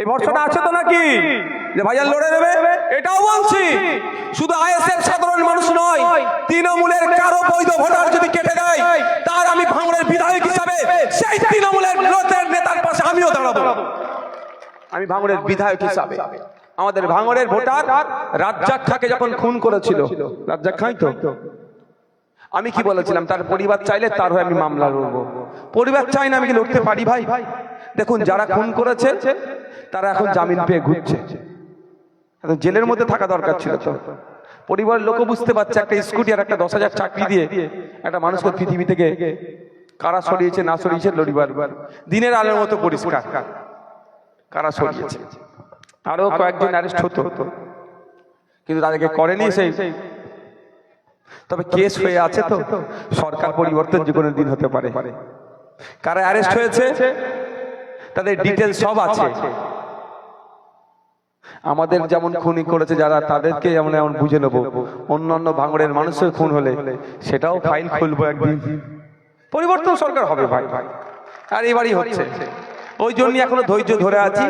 এই ভরসাটা আছে তো নাকি? যে ভাইজান লড়ে নেবে? এটাও বলছি। শুধু আইএসএফ সাধারণ মানুষ নয়, তৃণমূলের কারও বৈধ ভোটার যদি কেটে দেয়, তার আমি ভাঙড়ের বিধায়ক হিসাবে সেই তৃণমূলের লোকের নেতার পাশে আমিও দাঁড়াবো। আমি ভাঙড়ের বিধায়ক হিসাবে। আমাদের ভাঙড়ের ভোটার রাজ্জাক খাকে যখন খুন করেছিল, রাজ্জাক খাই তো? আমি কি বলেছিলাম, তার পরিবার চাইলে তার হয়ে আমি মামলা লড়বো। পরিবার চাই না আমি কি লড়তে পারি ভাই ভাই। দেখুন যারা খুন করেছে তারা এখন জামিন পেয়ে ঘুরছে। এখন জেলের মধ্যে থাকা দরকার ছিল তো। পরিবারের লোকও বুঝতে পারছে একটা স্কুটি আর একটা দশ হাজার চাকরি দিয়ে একটা মানুষকে পৃথিবী থেকে কারা সরিয়েছে না সরিয়েছে লড়িবার দিনের আলোর মতো পরিষ্কার। কারা সরিয়েছে? আরও কয়েকজন অ্যারেস্ট হতো। কিন্তু তাদেরকে করেনি সেই। তবে কেস হয়ে আছে তো। সরকার পরিবর্তন যে কোনো দিন হতে পারে। কারা অ্যারেস্ট হয়েছে? তাদের ডিটেলস সব আছে। আমাদের যেমন খুনি করেছে যারা তাদেরকে যেমন এমন বুঝে নেব। অন্যান্য ভাঙড়ের মানুষের খুন হলে সেটাও ফাইল খুলবো একদিন। পরিবর্তন সরকার হবে ভাই। ভাই আর এবারই হচ্ছে। ওই জন্য এখনও ধৈর্য ধরে আছি।